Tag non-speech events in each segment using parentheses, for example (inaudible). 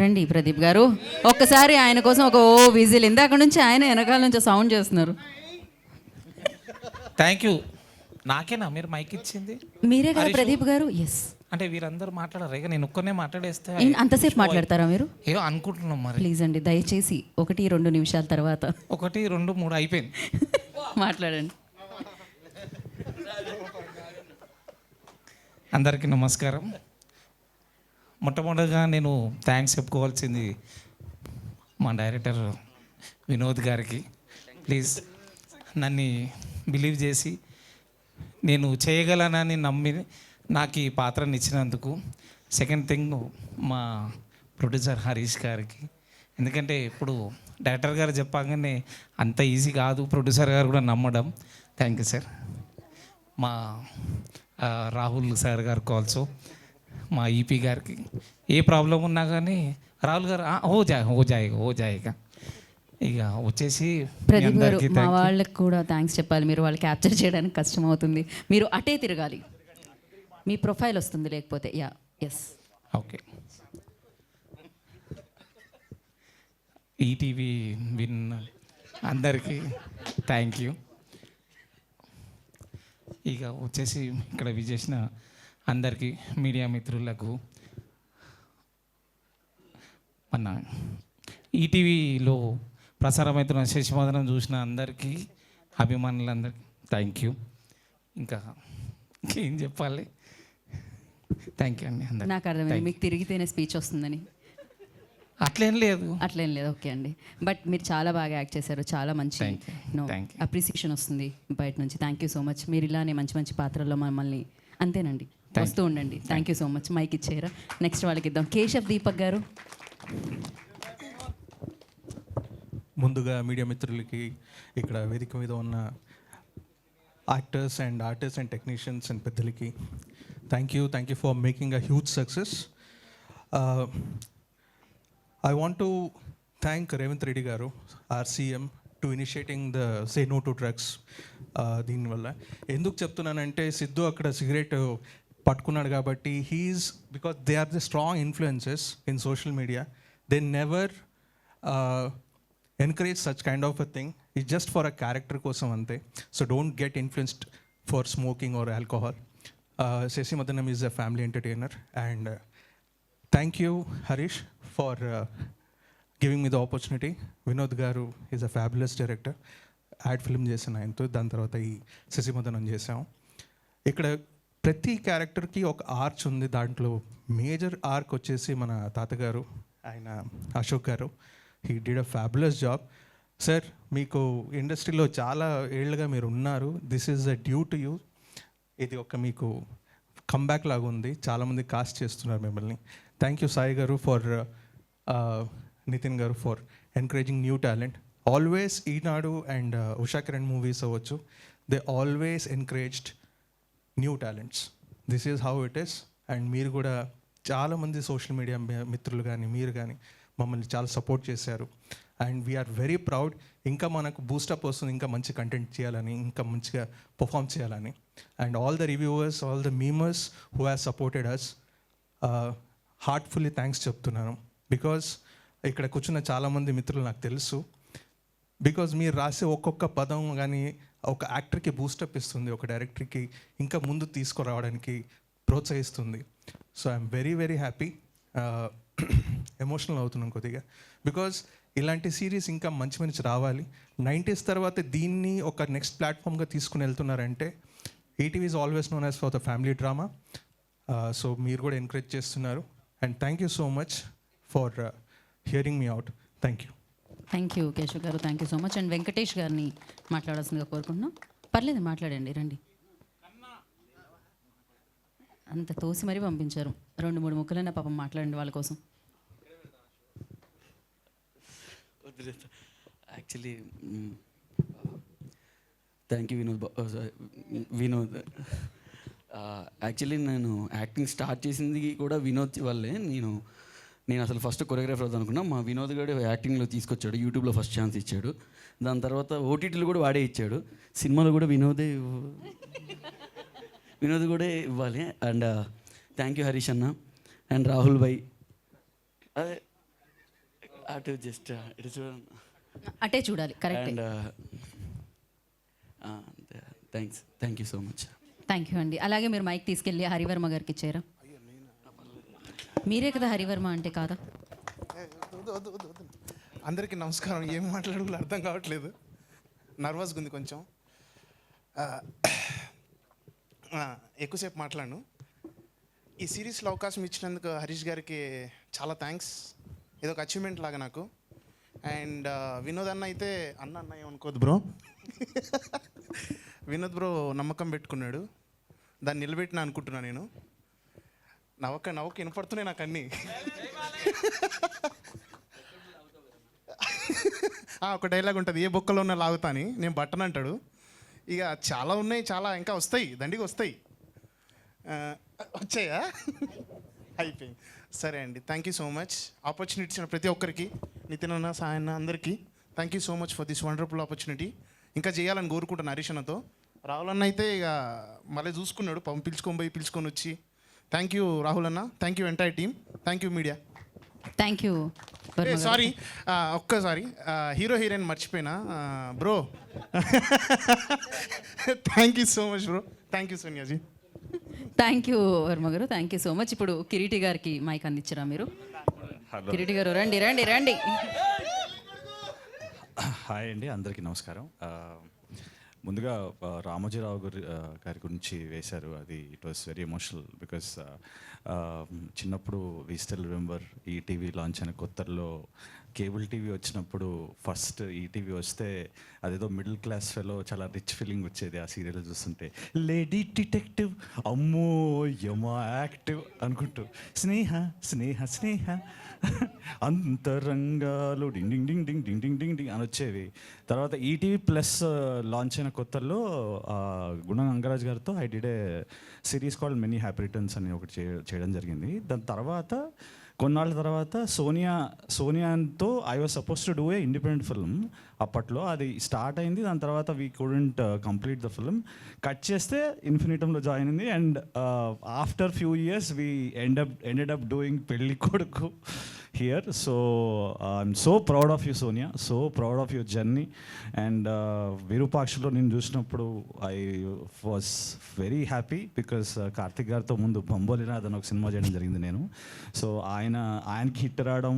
రండి ప్రదీప్ గారు. ఒక్కసారి ఆయన కోసం ఒక ఓ విజిల్. ఇందాక నుంచి ఆయన వెనకాల నుంచి సౌండ్ చేస్తున్నారు. థ్యాంక్ యూ నాకేనా? మీరు మైక్ ఇచ్చింది? మీరే కదా ప్రదీప్ గారు? ఎస్ అంటే వీరందరూ మాట్లాడారు. ఇక నేను ఒక్కనే మాట్లాడేస్తే అంతసేపు మాట్లాడతారా మీరు? ఏదో అనుకుంటున్నాం మరి. ప్లీజ్ అండి దయచేసి ఒకటి రెండు నిమిషాల తర్వాత. ఒకటి రెండు మూడు అయిపోయింది. మాట్లాడండి. అందరికీ నమస్కారం. మొట్టమొదటిగా నేను థ్యాంక్స్ చెప్పుకోవాల్సింది మా డైరెక్టర్ వినోద్ గారికి. ప్లీజ్ నన్ను బిలీవ్ చేసి నేను చేయగలనని నమ్మి నాకు ఈ పాత్రను ఇచ్చినందుకు. సెకండ్ థింగ్ మా ప్రొడ్యూసర్ హరీష్ గారికి. ఎందుకంటే ఇప్పుడు డైరెక్టర్ గారు చెప్పగానే అంత ఈజీ కాదు ప్రొడ్యూసర్ గారు కూడా నమ్మడం. థ్యాంక్ యూ సార్ మా రాహుల్ సార్ గారికి ఆల్సో మా ఈపీ గారికి. ఏ ప్రాబ్లం ఉన్నా కానీ రాహుల్ గారు "ఆ, హో జాయ్ హో జాయ్ హో జాయిగా ఇక. వచ్చేసి మీ ప్రదీప్ గారు. వాళ్ళకి కూడా థ్యాంక్స్ చెప్పాలి. మీరు వాళ్ళు క్యాప్చర్ చేయడానికి కష్టం అవుతుంది మీరు అటే తిరగాలి. మీ ప్రొఫైల్ వస్తుంది లేకపోతే yeah yes okay ETV win అందరికీ థ్యాంక్ యూ ఇక వచ్చేసి ఇక్కడ విజేసిన అందరికీ మీడియా మిత్రులకు మన ఈటీవీలో ప్రసారమవుతున్న శశిమదనం చూసిన అందరికీ అభిమానులందరికీ థ్యాంక్ యూ ఇంకా ఇంకేం చెప్పాలి? థ్యాంక్ యూ అండి నాకు అర్థమైంది. మీకు తిరిగితేనే స్పీచ్ వస్తుందని. అట్లేం లేదు. అట్లేం లేదు. ఓకే అండి. బట్ మీరు చాలా బాగా యాక్ట్ చేశారు. చాలా మంచి. అప్రిసియేషన్ వస్తుంది బయట నుంచి. థ్యాంక్ యూ సో మచ్ మీరు ఇలానే మంచి మంచి పాత్రల్లో మమ్మల్ని అంతేనండి. వస్తూ ఉండండి. Thank you so much mike ఇచ్చేయరా next వాళ్ళకి ఇద్దాం. కేశవ్ దీపక్ గారు. ముందుగా మీడియా మిత్రులకి ఇక్కడ వేదిక మీద ఉన్న actors and artist and technicians and పెద్దలకి thank you thank you for making a huge success I want to thank Revanth Reddy గారు our CM to initiating the say no to drugs దీనివల్ల. ఎందుకు చెప్తున్నానంటే సిద్ధు అక్కడ సిగరెట్ పట్టుకున్నాడు కాబట్టి he is because they are the strong influences in social media they never encourage such kind of a thing it just for a character కోసం అంతే. So don't get influenced for smoking or alcohol Sashi Madanam is a family entertainer and thank you Harish for giving me the opportunity Vinod గారు is a fabulous director ad film చేశాను ఆయనతో దాని తర్వాత ఈ శశిమదనం చేసాం ఇక్కడ ప్రతి క్యారెక్టర్కి ఒక ఆర్చ్ ఉంది. దాంట్లో మేజర్ ఆర్క్ వచ్చేసి మన తాతగారు ఆయన అశోక్ గారు. He did a fabulous job sir మీకు ఇండస్ట్రీలో చాలా ఏళ్ళుగా మీరు ఉన్నారు. This is a due to you ఇది ఒక మీకు కంబ్యాక్ లాగా ఉంది. చాలామంది కాస్ట్ చేస్తున్నారు మిమ్మల్ని. థ్యాంక్ యూ సాయి గారు ఫర్ uh, నితిన్ గారు for encouraging new talent always Eenadu and Usha Kiran movies అవ్వచ్చు. They always encouraged new talents. This is how it is and మీరు కూడా చాలామంది సోషల్ మీడియా మిత్రులు కానీ మీరు కానీ మమ్మల్ని చాలా సపోర్ట్ చేశారు. And we are very proud. ఇంకా మనకు బూస్టప్ వస్తుంది ఇంకా మంచి కంటెంట్ చేయాలని ఇంకా మంచిగా పర్ఫామ్ చేయాలని. And all the reviewers all the memers who has supported us heartfully thanks చెప్తున్నాను. బికాస్ ఇక్కడ కూర్చున్న చాలామంది మిత్రులు నాకు తెలుసు. బికాజ్ మీరు రాసే ఒక్కొక్క పదం కానీ ఒక యాక్టర్కి బూస్టప్ ఇస్తుంది ఒక డైరెక్టర్కి ఇంకా ముందు తీసుకురావడానికి ప్రోత్సహిస్తుంది. So I'm very very happy. Emotional అవుతున్నాం కొద్దిగా. బికాజ్ ఇలాంటి సిరీస్ ఇంకా మంచి మంచి రావాలి. నైంటీస్ తర్వాత దీన్ని ఒక నెక్స్ట్ ప్లాట్ఫామ్గా తీసుకుని వెళ్తున్నారంటే ETV is always known as for the family drama. So మీరు కూడా ఎంకరేజ్ చేస్తున్నారు. And thank you so much for hearing me out thank you. Thank you Keshav గారు. Thank you so much and Venkatesh గారిని మాట్లాడాల్సిందిగా కోరుకుంటున్నాం. పర్లేదు మాట్లాడండి రండి. అంత తోసి మరీ పంపించారు. రెండు మూడు ముక్కలైనా పాపం మాట్లాడండి వాళ్ళ కోసం. Actually thank you Vinod Vinod. Actually నేను యాక్టింగ్ స్టార్ట్ చేసింది కూడా వినోద్ వల్లే. నేను నేను అసలు ఫస్ట్ కొరియోగ్రాఫర్ అవుతాను అనుకున్నా మా వినోద్ గడు యాక్టింగ్లో తీసుకొచ్చాడు యూట్యూబ్లో ఫస్ట్ ఛాన్స్ ఇచ్చాడు. దాని తర్వాత ఓటీటీలో కూడా వాడే ఇచ్చాడు. సినిమాలో కూడా వినోదే వినోద్ కూడా ఇవ్వాలి. అండ్ థ్యాంక్ యూ హరీష్ అన్న. అండ్ రాహుల్ భాయ్ అదే అటు జస్ట్ ఇటు చూడండి. అటే చూడాలి. Correct and thanks thank you so much thank you అండి. అలాగే మీరు మైక్ తీసుకెళ్ళి హరివర్మ గారికి ఇచ్చారా. మీరే కదా హరివర్మ అంటే కాదా? అందరికీ నమస్కారం. ఏం మాట్లాడాలో అర్థం కావట్లేదు. నర్వస్గా ఉంది కొంచెం. ఎక్కువసేపు మాట్లాడను. ఈ సిరీస్లో అవకాశం ఇచ్చినందుకు హరీష్ గారికి చాలా థ్యాంక్స్ ఇది ఒక అచీవ్మెంట్ లాగా నాకు. అండ్ వినోద్ అన్న అయితే అన్న అన్న ఏమనుకోదు బ్రో. వినోద్ బ్రో నమ్మకం పెట్టుకున్నాడు. దాన్ని నిలబెట్టిన అనుకుంటున్నా నేను. నవ్వక నవ్వక వినపడుతున్నాయి నాకు అన్నీ. ఒక డైలాగ్ ఉంటుంది. ఏ బొక్కలో ఉన్న లాగుతా అని. నేను బట్టన్ అంటాడు. ఇక చాలా ఉన్నాయి చాలా. ఇంకా వస్తాయి దండిగా వస్తాయి. వచ్చాయా? అయిపోయింది. సరే అండి. Thank you so much opportunity ఇచ్చిన ప్రతి ఒక్కరికి నితిన్ అన్న సాయన్న అందరికీ thank you so much for this wonderful opportunity ఇంకా చేయాలని కోరుకుంటున్నాను హరీష్ అన్నతో. అయితే ఇక మళ్ళీ చూసుకున్నాడు. పంపించుకొని పిలుచుకొని పోయి పిలుచుకొని వచ్చి థ్యాంక్ యూ రాహుల్ అన్న. Thank you entire team thank you media thank you sorry ఒక్కసారి. హీరో హీరోయిన్ మర్చిపోయినా? Bro thank you so much bro thank you Sonia ji thank you Varma గారు. థ్యాంక్ యూ సో మచ్ ఇప్పుడు కిరీటి గారికి mic అందించరా మీరు? కిరీటి గారు రండి రండి రండి. హాయ్ అండి అందరికీ నమస్కారం. ముందుగా రామోజీరావు గారి గారి గురించి వేశారు. అది it was very emotional because చిన్నప్పుడు we still remember E TV launch అయిన కొత్తల్లో కేబుల్ టీవీ వచ్చినప్పుడు ఫస్ట్ ఈ టీవీ వస్తే అదేదో మిడిల్ క్లాస్ ఫెలో చాలా రిచ్ ఫీలింగ్ వచ్చేది ఆ సీరియల్ చూస్తుంటే. లేడీ డిటెక్టివ్ అమ్మో యమా యాక్టివ్ అనుకుంటూ. స్నేహ స్నేహ స్నేహ. అంతరంగాలు డింగ్ డింగ్ డింగ్ డింగ్ డింగ్ డింగ్ డింగ్ డింగ్ అని వచ్చేవి. తర్వాత ఈటీవీ ప్లస్ లాంచ్ అయిన కొత్తల్లో గుణ గుణం అంగరాజ్ గారితో I did a series called many happy returns అని ఒకటి చేయడం జరిగింది. దాని తర్వాత కొన్నాళ్ళ తర్వాత Sonia సోనియాతో I was suppose to do a independent film అప్పట్లో అది స్టార్ట్ అయింది. దాని తర్వాత we couldn't complete the film cut చేస్తే ఇన్ఫినిటంలో జాయిన్ అయింది. And after few years we end up ended up doing పెళ్ళి కొడుకు here so I'm so proud of you Sonia so proud of your journey and విరూపాక్షలో నేను చూసినప్పుడు I was very happy because Karthik గారితో ముందు బంబోలినాథ్ అని ఒక cinema చేయడం జరిగింది నేను. సో ఆయన ఆయనకి హిట్ రావడం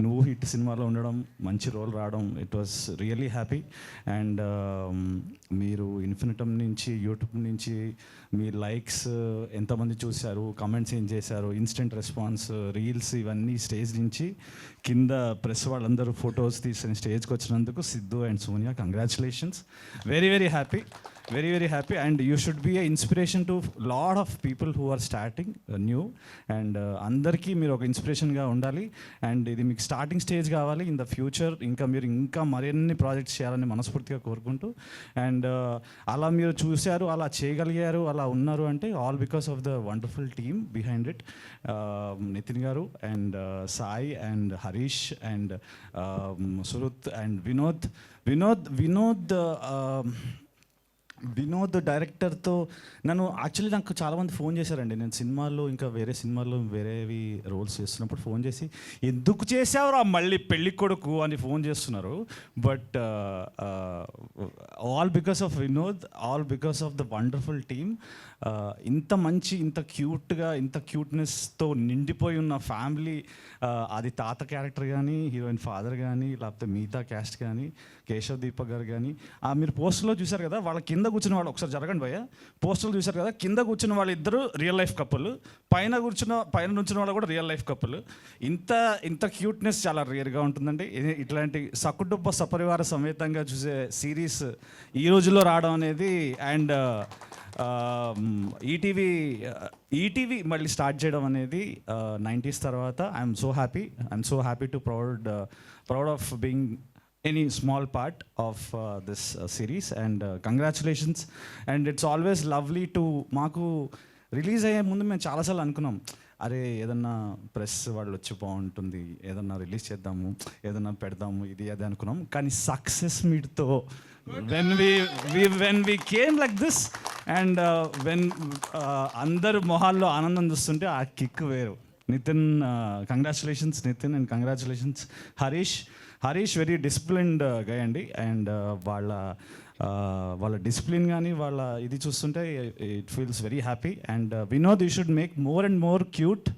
నువ్వు హిట్ సినిమాలో ఉండడం మంచి రోల్ రావడం it was really happy and మీరు ఇన్ఫినిటమ్ నుంచి యూట్యూబ్ నుంచి మీ లైక్స్ uh, ఎంతమంది చూశారు కమెంట్స్ ఏం చేశారు ఇన్స్టెంట్ రెస్పాన్స్ రీల్స్ ఇవన్నీ స్టేజ్ నుంచి కింద ప్రెస్ వాళ్ళందరూ ఫొటోస్ తీసిన స్టేజ్కి వచ్చినందుకు Siddhu and Sonia congratulations very very happy very very happy and you should be inspiration to lot of people who are starting new and అందరికీ మీరు ఒక ఇన్స్పిరేషన్గా ఉండాలి. అండ్ ఇది మీకు స్టార్టింగ్ స్టేజ్ కావాలి. ఇన్ ద ఫ్యూచర్ ఇంకా మీరు ఇంకా మరిన్ని ప్రాజెక్ట్స్ చేయాలని మనస్ఫూర్తిగా కోరుకుంటూ. అండ్ uh, అలా మీరు చూశారు అలా చేయగలిగారు అలా ఉన్నారు అంటే all because of the wonderful team behind it Nitin garu and uh, Sai and Harish and uh, Suruth and Vinod. Vinod Vinod Vinod డైరెక్టర్తో నన్ను యాక్చువల్లీ నాకు చాలామంది ఫోన్ చేశారండి. నేను సినిమాల్లో ఇంకా వేరే సినిమాల్లో వేరేవి రోల్స్ చేస్తున్నప్పుడు ఫోన్ చేసి ఎందుకు చేసావురా మళ్ళీ పెళ్ళి కొడుకు? అని ఫోన్ చేస్తున్నారు. But all because of Vinod all because of the wonderful team ఇంత మంచి ఇంత క్యూట్గా ఇంత క్యూట్నెస్తో నిండిపోయి ఉన్న ఫ్యామిలీ అది తాత క్యారెక్టర్ కానీ హీరోయిన్ ఫాదర్ కానీ లేకపోతే మిగతా క్యాస్ట్ కానీ కేశవ్ దీపక్ గారు కానీ ఆ మీరు పోస్ట్లో చూశారు కదా వాళ్ళ కింద కూర్చున్న వాళ్ళు ఒకసారి జరగండి భయ్య. పోస్టర్లు చూశారు కదా కింద కూర్చున్న వాళ్ళు ఇద్దరు రియల్ లైఫ్ కప్పులు పైన కూర్చున్న పైన నుంచిన వాళ్ళు కూడా రియల్ లైఫ్ కప్పులు ఇంత ఇంత క్యూట్నెస్ చాలా రేర్గా ఉంటుందండి. ఇది- ఇట్లాంటి సకుటుంబ సపరివార సమేతంగా చూసే సిరీస్ ఈ రోజుల్లో రావడం అనేది అండ్ ఈటీవీ ఈటీవీ మళ్ళీ స్టార్ట్ చేయడం అనేది uh, నైంటీస్ తర్వాత. I'm so happy I'm so happy to proud proud of being any small part of this series and congratulations and it's always lovely to మాకు release అయ్యే ముందు మేము చాలాసార్లు అనుకున్నాం. అరే ఏదన్నా ప్రెస్ వాళ్ళు వచ్చి బాగుంటుంది ఏదన్నా రిలీజ్ చేద్దాము ఏదన్నా పెడదాము ఇది అది అనుకున్నాం. కానీ success మీట్తో when we when we came like this and when అందరు మొహాల్లో ఆనందం చూస్తుంటే ఆ కిక్ వేరు. Nitin uh, congratulations Nitin and congratulations Harish. Harish very disciplined uh, guy అండి. అండ్ uh, వాళ్ళ uh, వాళ్ళ డిసిప్లిన్ కానీ వాళ్ళ ఇది చూస్తుంటే it feels very happy and Vinod you should make more and more cute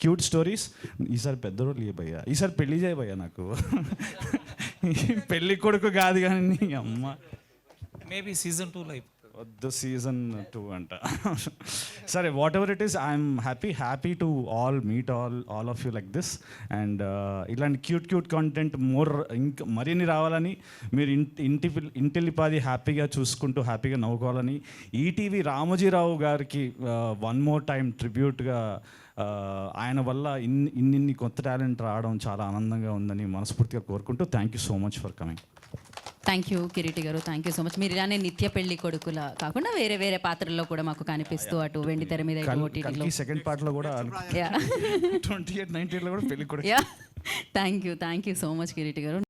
cute stories ఈసారి పెద్ద role భయ్యా. ఈసారి పెళ్ళి చేయబోయా నాకు. (laughs) పెళ్ళి కొడుకు కాదు కానీ అమ్మ. మేబీ సీజన్ టూలో లైఫ్. ద సీజన్ టూ అంట. సరే whatever it is I'm happy happy to all meet all all of you like this and ఇలాంటి క్యూట్ క్యూట్ కంటెంట్ మోర్ ఇంకా మరిన్ని రావాలని మీరు ఇంటి ఇంటి ఇంటిల్లిపాది హ్యాపీగా చూసుకుంటూ హ్యాపీగా నవ్వుకోవాలని ఈటీవీ రామోజీరావు గారికి వన్ మోర్ టైం ట్రిబ్యూట్గా ఆయన వల్ల ఇన్ని ఇన్నిన్ని కొత్త టాలెంట్ రావడం చాలా ఆనందంగా ఉందని మనస్ఫూర్తిగా కోరుకుంటూ thank you so much for coming thank you Kireeti garu. Thank you so much మీరు ఇలానే నిత్య పెళ్ళి కొడుకుల కాకుండా వేరే వేరే పాత్రల్లో కూడా మాకు కనిపిస్తూ అటు వెండి తెర మీద ఓటీటీలో సెకండ్ పార్ట్లో కూడా యా ట్వంటీ ఎయిట్ నైన్టీ కూడా పెళ్ళి కూడా yeah thank you thank you so much Kireeti garu.